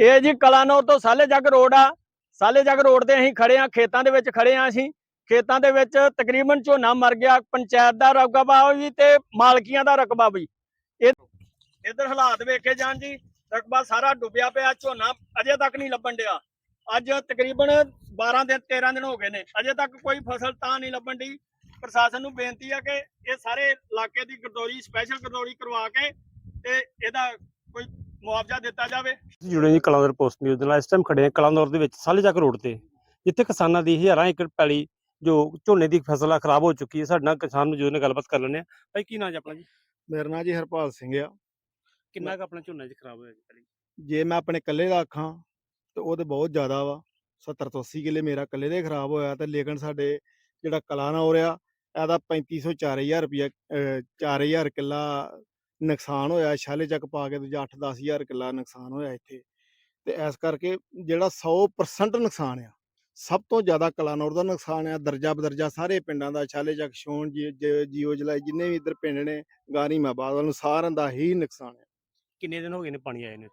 ਇਹ ਜੀ ਕਲਾਨੌਰ ਤੋਂ ਸਾਲੇ ਜੱਗ ਰੋਡ ਆ। ਸਾਲੇ ਜੱਗ ਰੋਡ ਤੇ ਅਸੀਂ ਖੜੇ ਆ, ਖੇਤਾਂ ਦੇ ਵਿੱਚ ਖੜੇ ਆ ਅਸੀਂ। ਖੇਤਾਂ ਦੇ ਵਿੱਚ ਤਕਰੀਬਨ ਝੋਨਾ ਮਰ ਗਿਆ, ਪੰਚਾਇਤ ਦਾ ਰਕਬਾ ਵੀ ਤੇ ਮਾਲਕੀਆਂ ਦਾ ਰਕਬਾ ਵੀ। ਇਧਰ ਹਾਲਾਤ ਵੇਖੇ ਜਾਣ ਜੀ, ਰਕਬਾ ਸਾਰਾ ਡੁੱਬਿਆ ਪਿਆ, ਝੋਨਾ ਅਜੇ ਤੱਕ ਨਹੀਂ ਲੱਭਣ ਡਿਆ। ਅੱਜ ਤਕਰੀਬਨ 12 ਦਿਨ 13 ਦਿਨ ਹੋ ਗਏ ਨੇ। ਅਜੇ ਤੱਕ ਕੋਈ ਫਸਲ ਤਾਂ ਨਹੀਂ ਲੱਭਣ ਦੀ ਪ੍ਰਸ਼ਾਸਨ ਨੂੰ ਬੇਨਤੀ ਆ ਕਿ ਇਹ ਸਾਰੇ ਇਲਾਕੇ ਦੀ ਗਰਦੌਰੀ ਸਪੈਸ਼ਲ ਗਰਦੌਰੀ ਕਰਵਾ ਕੇ ਤੇ ਇਹਦਾ ਕੋਈ ਮੁਆਵਜ਼ਾ ਦਿੱਤਾ ਜਾਵੇ। ਜੁੜੇ ਜੀ ਕਲਾਨੌਰ ਪੋਸਟ ਨਿਊਜ਼ ਨਾਲ ਇਸ ਟਾਈਮ ਖੜੇ ਹਾਂ ਕਲਾਨੌਰ ਦੇ ਵਿੱਚ ਸਾਲੇ ਚੱਕ ਰੋਡ ਤੇ ਜਿੱਥੇ ਕਿਸਾਨਾਂ ਦੀ ਹਜ਼ਾਰਾਂ ਏਕੜ ਪੈਲੀ ਜੋ ਝੋਨੇ ਦੀ ਫਸਲ ਆ ਖਰਾਬ ਹੋ ਚੁੱਕੀ ਹੈ। ਸਾਡੇ ਨਾਲ ਕਿਸਾਨ ਮੌਜੂਦ ਨੇ ਗੱਲਬਾਤ ਕਰ ਲੈਂਦੇ ਆ ਭਾਈ ਕੀ ਨਾਂ ਜੀ ਆਪਣਾ ਜੀ? ਮੇਰਾ ਨਾਂ ਜੀ ਹਰਪਾਲ ਸਿੰਘ ਆ। ਕਿੰਨਾ ਕੁ ਆਪਣਾ ਝੋਨਾ ਜੀ ਖਰਾਬ ਹੋਇਆ ਜੀ ਪੈਲੀ? ਜੇ ਮੈਂ ਆਪਣੇ ਇਕੱਲੇ ਦਾ ਆਖਾਂ ਤੇ ਉਹ ਤੇ ਬਹੁਤ ਜ਼ਿਆਦਾ ਵਾ। 70 ਤੋਂ 80 ਕਿੱਲੇ ਮੇਰਾ ਇਕੱਲੇ ਦੇ ਖਰਾਬ ਹੋਇਆ ਤੇ ਲੇਕਿਨ ਸਾਡੇ ਜਿਹੜਾ ਕਲਾ ਨਾ ਹੋ ਰਿਹਾ ਇਹਦਾ 3500 4000 ਰੁਪਇਆ 4000 ਕਿੱਲਾ ਨੁਕਸਾਨ ਹੋਇਆ ਛਾਲੇ ਚੱਕ ਪਾ ਕੇ ਦੂਜਾ 8-10000 ਕਿੱਲਾ ਨੁਕਸਾਨ ਹੋਇਆ ਇੱਥੇ। ਤੇ ਇਸ ਕਰਕੇ ਜਿਹੜਾ 100% ਨੁਕਸਾਨ ਆ ਸਭ ਤੋਂ ਜ਼ਿਆਦਾ ਕਲਾਨੌਰ ਦਾ ਨੁਕਸਾਨ ਆ ਦਰਜਾ ਬਦਰਜਾ ਸਾਰੇ ਪਿੰਡਾਂ ਦਾ ਛਾਲੇ ਚੱਕ ਸ਼ੋਣ ਜੀਓ ਜਲਾਈ ਜਿੰਨੇ ਵੀ ਇੱਧਰ ਪਿੰਡ ਨੇ ਗਾਰੀ ਮਾਬਾਦ ਵੱਲ ਨੂੰ ਸਾਰਿਆਂ ਦਾ ਹੀ ਨੁਕਸਾਨ ਆ। ਕਿੰਨੇ ਦਿਨ ਹੋ ਗਏ ਨੇ ਪਾਣੀ ਆਏ ਨੇ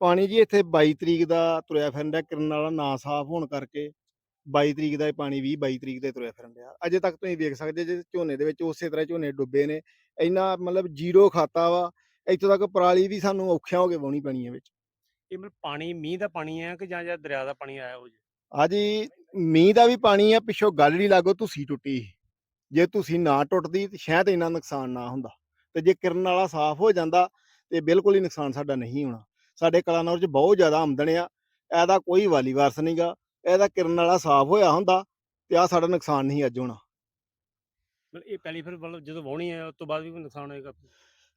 ਪਾਣੀ ਜੀ ਇੱਥੇ 22 ਤਰੀਕ ਦਾ ਤੁਰਿਆ ਫਿਰਨ ਡਿਆ ਕਿਰਨ ਵਾਲਾ ਨਾ ਸਾਫ਼ ਹੋਣ ਕਰਕੇ। 22 ਤਰੀਕ ਦਾ ਇਹ ਪਾਣੀ 20 22 ਤਰੀਕ ਦੇ ਤੁਰਿਆ ਫਿਰਨ ਡਿਆ। ਅਜੇ ਤੱਕ ਤੁਸੀਂ ਵੇਖ ਸਕਦੇ ਜੇ ਝੋਨੇ ਦੇ ਵਿੱਚ ਉਸੇ ਤਰ੍ਹਾਂ ਝੋਨੇ ਡੁੱਬੇ ਨੇ ਇੰਨਾ ਮਤਲਬ ਜ਼ੀਰੋ ਖਾਤਾ ਵਾ ਇੱਥੋਂ ਤੱਕ ਪਰਾਲੀ ਵੀ ਸਾਨੂੰ ਔਖਿਆਂ ਹੋ ਕੇ ਵਾਹੁਣੀ ਪੈਣੀ ਹੈ ਵਿੱਚ। ਇਹ ਮਤਲਬ ਪਾਣੀ ਮੀਂਹ ਦਾ ਪਾਣੀ ਹੈ ਕਿ ਜਾਂ ਜਾਂ ਦਰਿਆ ਦਾ ਪਾਣੀ ਆਇਆ ਹੋ ਜੀ? ਆ ਜੀ ਮੀਂਹ ਦਾ ਵੀ ਪਾਣੀ ਆ ਪਿੱਛੋਂ ਗੱਲੜੀ ਲਾਗੋ ਤੁਸੀਂ ਟੁੱਟੀ। ਜੇ ਤੁਸੀਂ ਨਾ ਟੁੱਟਦੀ ਤੇ ਸ਼ਾਇਦ ਇੰਨਾ ਨੁਕਸਾਨ ਨਾ ਹੁੰਦਾ। ਤੇ ਜੇ ਕਿਰਨ ਵਾਲਾ ਸਾਫ਼ ਹੋ ਜਾਂਦਾ ਤੇ ਬਿਲਕੁਲ ਹੀ ਨੁਕਸਾਨ ਸਾਡਾ ਨਹੀਂ ਹੋਣਾ। ਸਾਡੇ ਕਲਾਨੌਰ 'ਚ ਬਹੁਤ ਜ਼ਿਆਦਾ ਆਮਦਨ ਆ ਇਹਦਾ ਕੋਈ ਵਾਲੀ ਵਾਰਸ ਨਹੀਂਗਾ ਇਹਦਾ ਕਿਰਨ ਵਾਲਾ ਸਾਫ਼ ਹੋਇਆ ਹੁੰਦਾ ਤੇ ਆ ਸਾਡਾ ਨੁਕਸਾਨ ਨਹੀਂ ਅੱਜ ਹੋਣਾ। ਮਤਲਬ ਇਹ ਪੈਲੀ ਫਿਰ ਮਤਲਬ ਜਦੋਂ ਵਾਹੁਣੀ ਹੈ ਉਸ ਤੋਂ ਬਾਅਦ ਵੀ ਕੋਈ ਨੁਕਸਾਨ ਹੋਏਗਾ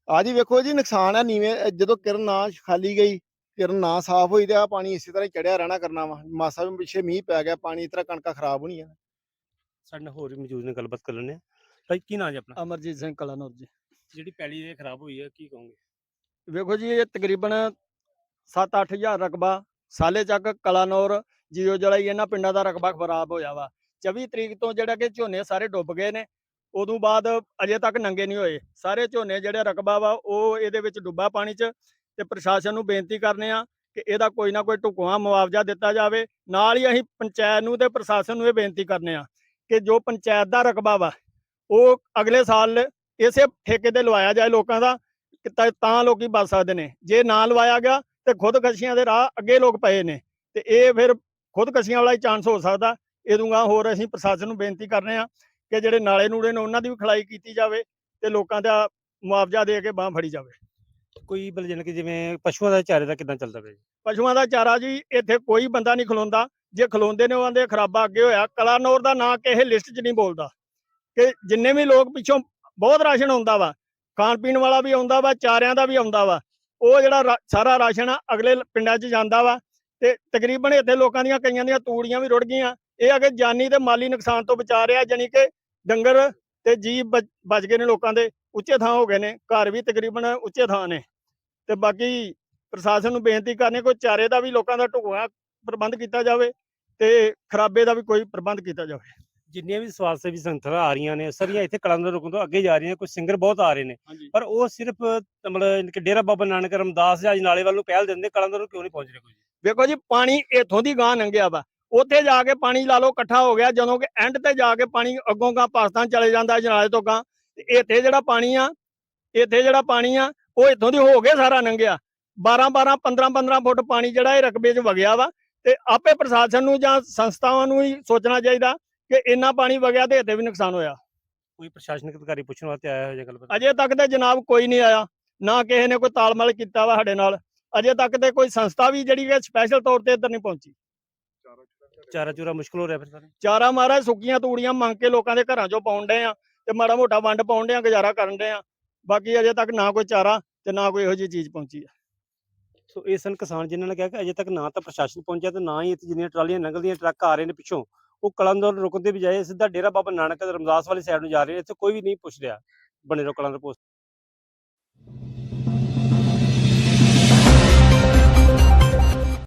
ਆ ਜੀ ਵੇਖੋ ਜੀ ਨੁਕਸਾਨ ਆ ਨੀਵੇਂ ਜਦੋਂ ਕਿਰਨ ਨਾ ਖਾਲੀ ਗਈ ਕਿਰਨ ਨਾ ਸਾਫ਼ ਹੋਈ ਤੇ ਆ ਪਾਣੀ ਇਸੇ ਤਰ੍ਹਾਂ ਹੀ ਚੜਿਆ ਰਹਿਣਾ ਕਰਨਾ ਵਾ। ਮਾਸਾ ਵੀ ਪਿੱਛੇ ਮੀਂਹ ਪੈ ਗਿਆ ਪਾਣੀ ਇਸ ਤਰ੍ਹਾਂ ਕਣਕਾਂ ਖਰਾਬ ਹੋਣੀਆਂ। ਸਾਡੇ ਨਾਲ ਹੋਰ ਵੀ ਮੌਜੂਦ ਨੇ ਗੱਲਬਾਤ ਕਰ ਆ ਭਾਈ ਕੀ ਨਾਂ ਜੀ ਆਪਣਾ? ਅਮਰਜੀਤ ਸਿੰਘ ਕਲਾਨੌਰ ਜੀ। ਜਿਹੜੀ ਪੈਲੀ ਇਹ ਖਰਾਬ ਹੋਈ ਹੈ ਕੀ ਕਹੋਗੇ? ਵੇਖੋ ਜੀ ਇਹ ਤਕਰੀਬਨ 7-8000 ਰਕਬਾ ਸਾਲੇ ਚੱਕ ਕਲਾਨੌਰ ਜੀਓ ਜਲਾਈ ਇਹਨਾਂ ਪਿੰਡਾਂ ਦਾ ਰਕਬਾ ਖਰਾਬ ਹੋਇਆ ਵਾ। 24 ਤਰੀਕ ਤੋਂ ਜਿਹੜਾ ਕਿ ਝੋਨੇ ਸਾਰੇ ਡੁੱਬ ਗਏ ਨੇ, ਉਦੋਂ ਬਾਅਦ ਅਜੇ ਤੱਕ ਨੰਗੇ ਨਹੀਂ ਹੋਏ। ਸਾਰੇ ਝੋਨੇ ਜਿਹੜੇ ਰਕਬਾ ਵਾ, ਉਹ ਇਹਦੇ ਵਿੱਚ ਡੁੱਬਾ ਪਾਣੀ 'ਚ ਤੇ ਪ੍ਰਸ਼ਾਸਨ ਨੂੰ ਬੇਨਤੀ ਕਰਨੇ ਆ ਕਿ ਇਹਦਾ ਕੋਈ ਨਾ ਕੋਈ ਢੁਕਵਾਂ ਮੁਆਵਜ਼ਾ ਦਿੱਤਾ ਜਾਵੇ। ਨਾਲ ਹੀ ਅਸੀਂ ਪੰਚਾਇਤ ਨੂੰ ਤੇ ਪ੍ਰਸ਼ਾਸਨ ਨੂੰ ਇਹ ਬੇਨਤੀ ਕਰਨੇ ਆ ਕਿ ਜੋ ਪੰਚਾਇਤ ਦਾ ਰਕਬਾ ਵਾ, ਉਹ ਅਗਲੇ ਸਾਲ ਇਸੇ ਠੇਕੇ ਤੇ ਲਵਾਇਆ ਜਾਏ ਲੋਕਾਂ ਦਾ ਤਾਂ ਤਾਂ ਲੋਕੀ ਬਚ ਸਕਦੇ ਨੇ। ਜੇ ਨਾ ਲਵਾਇਆ ਗਿਆ ਤੇ ਖੁਦਕਸ਼ੀਆਂ ਦੇ ਰਾਹ ਅੱਗੇ ਲੋਕ ਪਏ ਨੇ ਤੇ ਇਹ ਫਿਰ ਖੁਦਕਸ਼ੀਆਂ ਵਾਲਾ ਹੀ ਚਾਂਸ ਹੋ ਸਕਦਾ। ਇਹਦੂਗਾ ਹੋਰ ਅਸੀਂ ਪ੍ਰਸ਼ਾਸਨ ਨੂੰ ਬੇਨਤੀ ਕਰਨੇ ਆ ਕਿ ਜਿਹੜੇ ਨਾਲੇ ਨੂੜੇ ਨੇ ਉਹਨਾਂ ਦੀ ਵੀ ਖਲਾਈ ਕੀਤੀ ਜਾਵੇ ਤੇ ਲੋਕਾਂ ਦਾ ਮੁਆਵਜ਼ਾ ਦੇ ਕੇ ਬਾਹ ਫੜੀ ਜਾਵੇ। ਕੋਈ ਬਲ ਜਾਣੀ ਕਿ ਜਿਵੇਂ ਪਸ਼ੂਆਂ ਦਾ ਚਾਰੇ ਦਾ ਕਿਦਾਂ ਚੱਲਦਾ ਪਿਆ ਪਸ਼ੂਆਂ ਦਾ ਚਾਰਾ ਜੀ ਇੱਥੇ ਕੋਈ ਬੰਦਾ ਨਹੀਂ ਖਲੋਂਦਾ। ਜੇ ਖਲੋਂਦੇ ਨੇ ਉਹ ਆਂਦੇ ਖਰਾਬਾ ਅੱਗੇ ਹੋਇਆ। ਕਲਾਨੌਰ ਦਾ ਨਾਂ ਕਿਸੇ ਲਿਸਟ 'ਚ ਨਹੀਂ ਬੋਲਦਾ। ਕਿ ਜਿੰਨੇ ਵੀ ਲੋਕ ਪਿੱਛੋਂ ਬਹੁਤ ਰਾਸ਼ਨ ਆਉਂਦਾ ਵਾ। ਖਾਣ ਪੀਣ ਵਾਲਾ ਵੀ ਆਉਂਦਾ ਵਾ ਚਾਰਿਆਂ ਦਾ ਵੀ ਆਉਂਦਾ ਵਾ। ਉਹ ਜਿਹੜਾ ਸਾਰਾ ਰਾਸ਼ਨ ਅਗਲੇ ਪਿੰਡਾਂ 'ਚ ਜਾਂਦਾ ਵਾ। ਤੇ ਤਕਰੀਬਨ ਇੱਥੇ ਲੋਕਾਂ ਦੀਆਂ ਕਈਆਂ ਦੀਆਂ ਤੂੜੀਆਂ ਵੀ ਰੁੜ ਗਈਆਂ। ਇਹ ਅਗੇ ਜਾਨੀ ਤੇ ਮਾਲੀ ਨੁਕਸਾਨ ਤੋਂ ਬਚਾ ਰਿਹਾ ਜਾਨੀ ਕਿ ਡੰਗਰ ਤੇ ਜੀਵ ਬਚ- ਗਏ ਨੇ ਲੋਕਾਂ ਦੇ ਉੱਚੇ ਥਾਂ ਹੋ ਗਏ ਨੇ ਘਰ ਵੀ ਤਕਰੀਬਨ ਉੱਚੇ ਥਾਂ ਨੇ। ਤੇ ਬਾਕੀ ਪ੍ਰਸ਼ਾਸਨ ਨੂੰ ਬੇਨਤੀ ਕਰਨੀ ਕੋਈ ਚਾਰੇ ਦਾ ਵੀ ਲੋਕਾਂ ਦਾ ਢੁਕਵਾਂ ਪ੍ਰਬੰਧ ਕੀਤਾ ਜਾਵੇ ਤੇ ਖਰਾਬੇ ਦਾ ਵੀ ਕੋਈ ਪ੍ਰਬੰਧ ਕੀਤਾ ਜਾਵੇ। ਜਿੰਨੀਆਂ ਵੀ ਸਵਾਲ ਸੇਵੀ ਸੰਸਥਾ ਆ ਰਹੀਆਂ ਨੇ ਸਾਰੀਆਂ ਇੱਥੇ ਕਲਾਨੌਰ ਰੁਕਣ ਤੋਂ ਅੱਗੇ ਜਾ ਰਹੀਆਂ ਕੁਝ ਸਿੰਗਰ ਬਹੁਤ ਆ ਰਹੇ ਨੇ। ਪਰ ਉਹ ਸਿਰਫ ਮਤਲਬ ਡੇਰਾ ਬਾਬਾ ਨਾਨਕ ਰਮਦਾਸ ਜਾਂ ਨਾਲੇ ਵੱਲ ਨੂੰ ਪਹਿਲ ਦਿੰਦੇ ਕਲਾਨੌਰ ਨੂੰ ਕਿਉਂ ਨਹੀਂ ਪਹੁੰਚ ਰਹੇ ਕੋਈ? ਵੇਖੋ ਜੀ ਪਾਣੀ ਇੱਥੋਂ ਦੀ ਗਾਂ ਲੰਘਿਆ ਵਾ। ਉੱਥੇ ਜਾ ਕੇ ਪਾਣੀ ਲਾ ਲਓ ਇਕੱਠਾ ਹੋ ਗਿਆ ਜਦੋਂ ਕਿ ਐਂਡ ਤੇ ਜਾ ਕੇ ਪਾਣੀ ਅੱਗੋਂ ਗਾਂ ਪਾਕਿਸਤਾਨ ਚਲੇ ਜਾਂਦਾ ਜਨਾਲੇ ਤੋਂ ਗਾਂ ਤੇ ਇੱਥੇ ਜਿਹੜਾ ਪਾਣੀ ਆ ਇੱਥੇ ਜਿਹੜਾ ਪਾਣੀ ਆ ਉਹ ਇੱਥੋਂ ਦੀ ਹੋ ਕੇ ਸਾਰਾ ਲੰਘਿਆ। 12 12 15 15 ਫੁੱਟ ਪਾਣੀ ਜਿਹੜਾ ਇਹ ਰਕਬੇ 'ਚ ਵਗਿਆ ਵਾ। ਤੇ ਆਪੇ ਪ੍ਰਸ਼ਾਸਨ ਨੂੰ ਜਾਂ ਸੰਸਥਾਵਾਂ ਨੂੰ ਹੀ ਸੋਚਣਾ ਚਾਹੀਦਾ ਕਿ ਇੰਨਾ ਪਾਣੀ ਵਗਿਆ ਤੇ ਇੱਥੇ ਵੀ ਨੁਕਸਾਨ ਹੋਇਆ। ਕੋਈ ਪ੍ਰਸ਼ਾਸਨਿਕ ਅਧਿਕਾਰੀ ਪੁੱਛਣ ਵਾਸਤੇ ਆਇਆ ਹੋਇਆ ਜਾਂ ਗੱਲਬਾਤ? ਅਜੇ ਤੱਕ ਤੇ ਜਨਾਬ ਕੋਈ ਨਹੀਂ ਆਇਆ। ਨਾ ਕਿਸੇ ਨੇ ਕੋਈ ਤਾਲਮੇਲ ਕੀਤਾ ਵਾ ਸਾਡੇ ਨਾਲ। ਅਜੇ ਤੱਕ ਤੇ ਕੋਈ ਸੰਸਥਾ ਵੀ ਜਿਹੜੀ ਹੈ ਸਪੈਸ਼ਲ ਤੌਰ ਤੇ ਇੱਧਰ ਨਹੀਂ ਪਹੁੰਚੀ। ਚਾਰਾ ਚੂਰਾ ਮੁਸ਼ਕਲ ਹੋ ਰਿਹਾ ਫਿਰ ਸਾਰੇ। ਚਾਰਾ ਮਾਰਾ ਸੁੱਕੀਆਂ ਤੂੜੀਆਂ ਮੰਗ ਕੇ ਲੋਕਾਂ ਦੇ ਘਰਾਂ ਚੋਂ ਪਾਉਣ ਡਏ ਆ ਤੇ ਮਾੜਾ ਮੋਟਾ ਵੰਡ ਪਾਉਣ ਡਏ ਆ ਗੁਜ਼ਾਰਾ ਕਰਨ ਡਏ ਆ। ਬਾਕੀ ਅਜੇ ਤੱਕ ਨਾ ਕੋਈ ਚਾਰਾ ਤੇ ਨਾ ਕੋਈ ਇਹੋ ਜਿਹੀ ਚੀਜ਼ ਪਹੁੰਚੀ ਆ। ਸੋ ਇਹ ਸਨ ਕਿਸਾਨ ਜਿਨ੍ਹਾਂ ਨੇ ਕਿਹਾ ਕਿ ਅਜੇ ਤੱਕ ਨਾ ਤਾਂ ਪ੍ਰਸ਼ਾਸਨ ਪਹੁੰਚਿਆ ਤੇ ਨਾ ਹੀ ਇੱਥੇ ਜਿੰਨੀਆਂ ਟਰਾਲੀਆਂ ਲੰਘਦੀਆਂ ਟਰੱਕ ਆ ਰਹੇ ਨੇ ਪਿੱਛੋਂ ਉਹ ਕਲੰਦਰ ਰੁਕਣ ਦੇ ਬਜਾਏ ਸਿੱਧਾ ਡੇਰਾ ਬਾਬਾ ਨਾਨਕ ਰਮਦਾਸ ਵਾਲੀ ਸਾਈਡ ਨੂੰ ਜਾ ਰਹੇ ਨੇ ਇੱਥੇ ਕੋਈ ਵੀ ਨਹੀਂ ਪੁੱਛ ਰਿਹਾ ਬਣੇ ਰਹੋ ਕਲੰਦਰ ਪੋਸਟ।